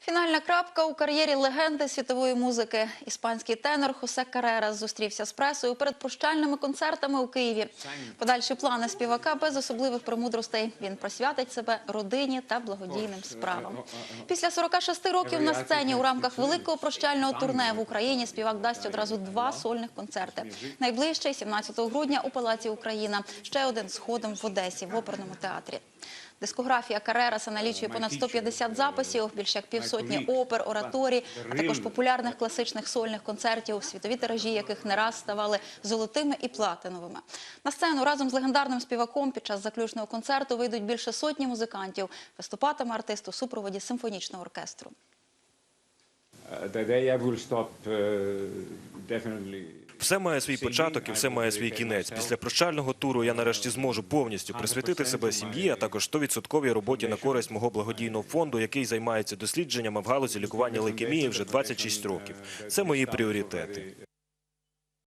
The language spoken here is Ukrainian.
Фінальна крапка у кар'єрі легенди світової музики. Іспанський тенор Хосе Карерас зустрівся з пресою перед прощальними концертами у Києві. Подальші плани співака без особливих премудростей. Він присвятить себе родині та благодійним справам. Після 46 років на сцені у рамках великого прощального турне в Україні співак дасть одразу два сольних концерти. Найближчий 17 грудня у Палаці Україна. Ще один згодом в Одесі в оперному театрі. Дискографія Карераса налічує понад 150 записів, більше як півсотні опер, ораторій, а також популярних класичних сольних концертів, світові тиражі яких не раз ставали золотими і платиновими. На сцену разом з легендарним співаком під час заключного концерту вийдуть більше сотні музикантів. Виступатиме артист у супроводі симфонічного оркестру. Uh, the day I will stop, uh, definitely. Все має свій початок і все має свій кінець. Після прощального туру я нарешті зможу повністю присвятити себе сім'ї, а також 100% роботі на користь мого благодійного фонду, який займається дослідженнями в галузі лікування лейкемії вже 26 років. Це мої пріоритети.